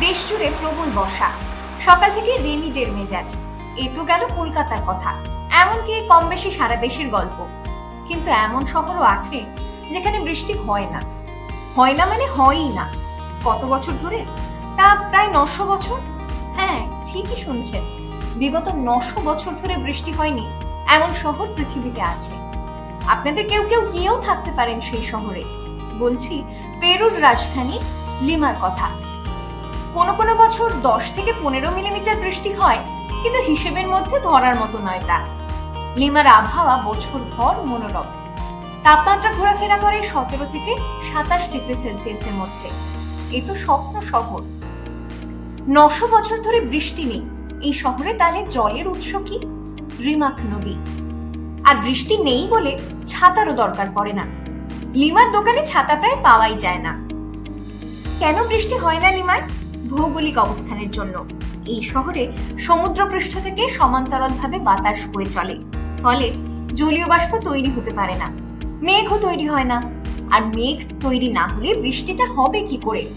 দেশ জুড়ে প্রবল বর্ষা। সকাল থেকে রেমিজের মেজাজ। এ তো গেল কলকাতার কথা। এমনকি কম বেশি সারা দেশের গল্প। কিন্তু এমন শহরও আছে যেখানে বৃষ্টি হয় না। হয় না মানে হয়ই না। কত বছর ধরে? তা প্রায় নশো বছর? হ্যাঁ ঠিকই শুনছেন। বিগত নশো বছর ধরে বৃষ্টি হয়নি এমন শহর পৃথিবীতে আছে। আপনাদের কেউ কেউ গিয়েও থাকতে পারেন সেই শহরে। বলছি, পেরুর রাজধানী লিমার কথা। কোনো কোনো বছর দশ থেকে পনেরো মিলিমিটার বৃষ্টি হয়, কিন্তু হিসেবের মধ্যে ধরার মতো নয় তা। লিমার আবহাওয়া বছর ভর মনোরম। তাপমাত্রা ঘোরাফেরা করে সতেরো থেকে সাতাশ ডিগ্রি সেলসিয়াসের মধ্যে। এ তো স্বপ্ন শহর। নশো বছর ধরে বৃষ্টি নেই। এই শহরে তাহলে জলের উৎস কি? রিমাক নদী। আর বৃষ্টি নেই বলে ছাতারও দরকার পড়ে না। লিমার দোকানে ছাতা প্রায় পাওয়াই যায় না। কেন বৃষ্টি হয় না লিমায়? ভৌগোলিক অবস্থানের জন্য। এই শহরে সমুদ্রপৃষ্ঠ থেকে সমান্তরালভাবে বাতাস বয়ে চলে। ফলে জলীয় বাষ্প তৈরি হতে পারে না। মেঘও তৈরি হয় না। আর মেঘ তৈরি না হলে বৃষ্টিটা হবে কি করে?